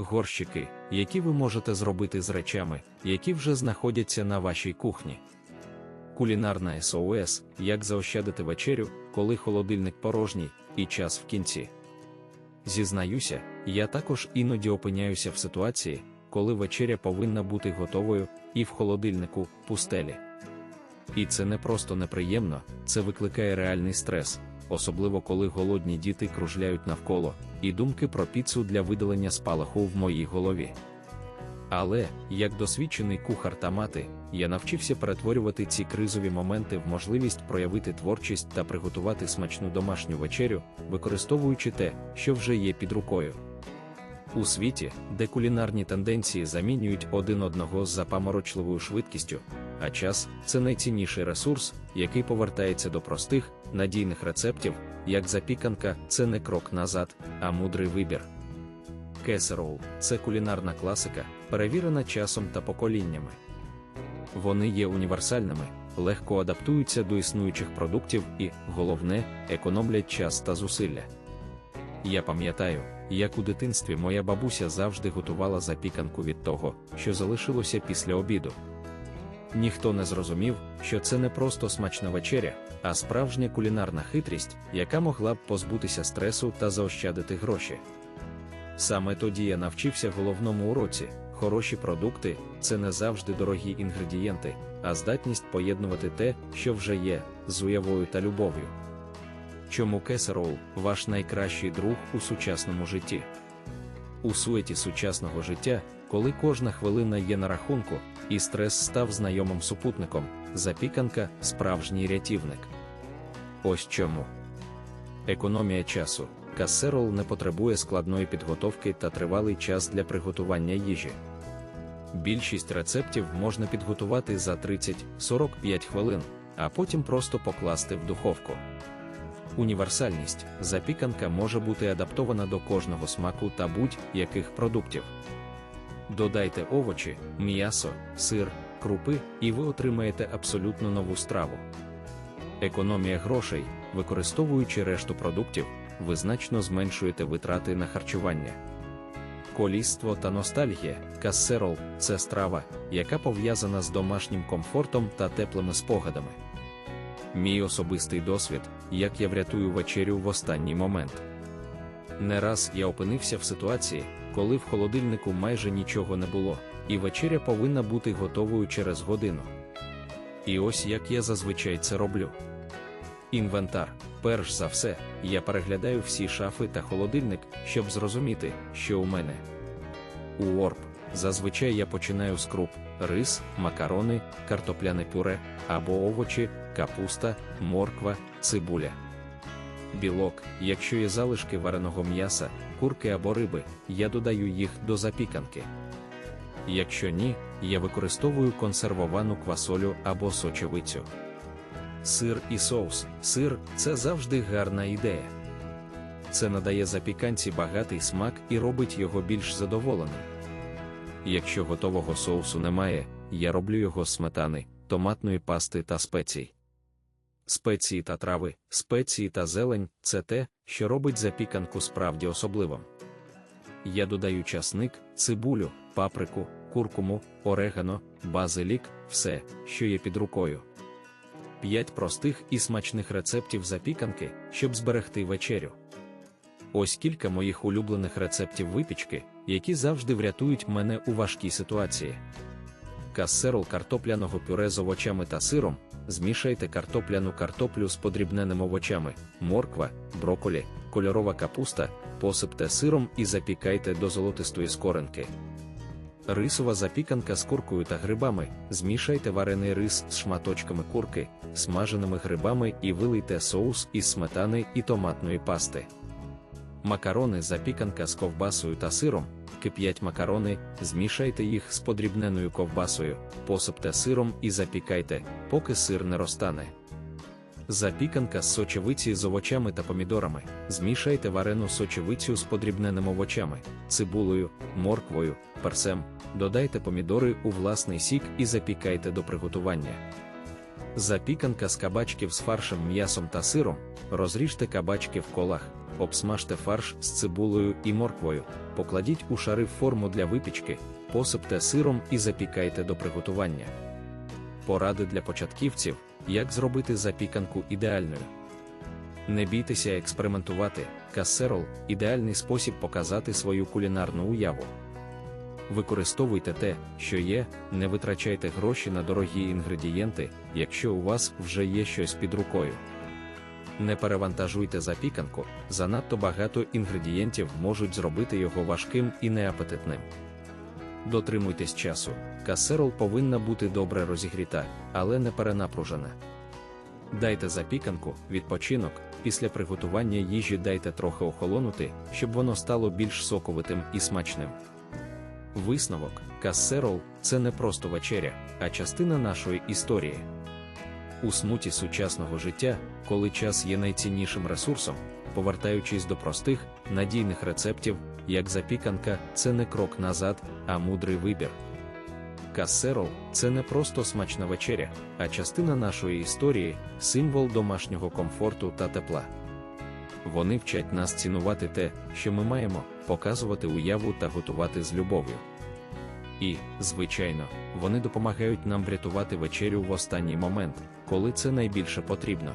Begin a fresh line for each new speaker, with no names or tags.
горщики, які ви можете зробити з речами, які вже знаходяться на вашій кухні. Кулінарна СОС, як заощадити вечерю, коли холодильник порожній, і час в кінці. Зізнаюся, я також іноді опиняюся в ситуації, коли вечеря повинна бути готовою, і в холодильнику пустелі. І це не просто неприємно, це викликає реальний стрес, особливо коли голодні діти кружляють навколо, і думки про піцу для видалення спалаху в моїй голові. Але, як досвідчений кухар та мати, я навчився перетворювати ці кризові моменти в можливість проявити творчість та приготувати смачну домашню вечерю, використовуючи те, що вже є під рукою. У світі, де кулінарні тенденції замінюють один одного з запаморочливою швидкістю, а час це найцінніший ресурс, який повертається до простих, надійних рецептів, як запіканка, це не крок назад, а мудрий вибір. Кесерол це кулінарна класика, перевірена часом та поколіннями. Вони є універсальними, легко адаптуються до існуючих продуктів і, головне, економлять час та зусилля. Я пам'ятаю, як у дитинстві моя бабуся завжди готувала запіканку від того, що залишилося після обіду. Ніхто не зрозумів, що це не просто смачна вечеря, а справжня кулінарна хитрість, яка могла б позбутися стресу та заощадити гроші. Саме тоді я навчився головному уроці: хороші продукти це не завжди дорогі інгредієнти, а здатність поєднувати те, що вже є, з уявою та любов'ю. Чому кесерол ваш найкращий друг у сучасному житті? У суеті сучасного життя, коли кожна хвилина є на рахунку, і стрес став знайомим супутником, запіканка справжній рятівник. Ось чому. Економія часу. Касерол не потребує складної підготовки та тривалий час для приготування їжі. Більшість рецептів можна підготувати за 30-45 хвилин, а потім просто покласти в духовку. Універсальність запіканка може бути адаптована до кожного смаку та будь-яких продуктів. Додайте овочі, м'ясо, сир, крупи, і ви отримаєте абсолютно нову страву. Економія грошей, використовуючи решту продуктів, ви значно зменшуєте витрати на харчування. Коліство та ностальгія, кассерол це страва, яка пов'язана з домашнім комфортом та теплими спогадами. Мій особистий досвід, як я врятую вечерю в останній момент. Не раз я опинився в ситуації, коли в холодильнику майже нічого не було, і вечеря повинна бути готовою через годину. І ось як я зазвичай це роблю. Інвентар. Перш за все, я переглядаю всі шафи та холодильник, щоб зрозуміти, що у мене. У Орб зазвичай я починаю з круп, рис, макарони, картопляне пюре або овочі, капуста, морква, цибуля. Білок, якщо є залишки вареного м'яса, курки або риби, я додаю їх до запіканки. Якщо ні, я використовую консервовану квасолю або сочевицю. Сир і соус. Сир це завжди гарна ідея. Це надає запіканці багатий смак і робить його більш задоволеним. Якщо готового соусу немає, я роблю його з сметани, томатної пасти та спецій. Спеції та трави, спеції та зелень це те, що робить запіканку справді особливим. Я додаю часник, цибулю, паприку, куркуму, орегано, базилік, все, що є під рукою. П'ять простих і смачних рецептів запіканки, щоб зберегти вечерю. Ось кілька моїх улюблених рецептів випічки, які завжди врятують мене у важкій ситуації. Кассерол картопляного пюре з овочами та сиром. Змішайте картопляну картоплю з подрібненими овочами, морква, броколі, кольорова капуста, посипте сиром і запікайте до золотистої скоринки. Рисова запіканка з куркою та грибами. Змішайте варений рис з шматочками курки, смаженими грибами і вилийте соус із сметани і томатної пасти. Макарони запіканка з ковбасою та сиром. Кип'ять макарони, змішайте їх з подрібненою ковбасою, посипте сиром і запікайте, поки сир не розтане. Запіканка з сочевиці з овочами та помідорами. Змішайте варену сочевицю з подрібненими овочами, цибулею, морквою, перцем, додайте помідори у власний сік і запікайте до приготування. Запіканка з кабачків з фаршем м'ясом та сиром. Розріжте кабачки в колах, обсмажте фарш з цибулею і морквою, покладіть у шари форму для випічки, посипте сиром і запікайте до приготування. Поради для початківців, як зробити запіканку ідеальною. Не бійтеся експериментувати, кассерол ідеальний спосіб показати свою кулінарну уяву. Використовуйте те, що є, не витрачайте гроші на дорогі інгредієнти, якщо у вас вже є щось під рукою. Не перевантажуйте запіканку, занадто багато інгредієнтів можуть зробити його важким і неапетитним. Дотримуйтесь часу, касерол повинна бути добре розігріта, але не перенапружена. Дайте запіканку, відпочинок, після приготування їжі дайте трохи охолонути, щоб воно стало більш соковитим і смачним. Висновок кассерол це не просто вечеря, а частина нашої історії. У смуті сучасного життя, коли час є найціннішим ресурсом, повертаючись до простих, надійних рецептів, як запіканка, це не крок назад, а мудрий вибір. Кассерол це не просто смачна вечеря, а частина нашої історії, символ домашнього комфорту та тепла. Вони вчать нас цінувати те, що ми маємо, показувати уяву та готувати з любов'ю. І, звичайно, вони допомагають нам врятувати вечерю в останній момент, коли це найбільше потрібно.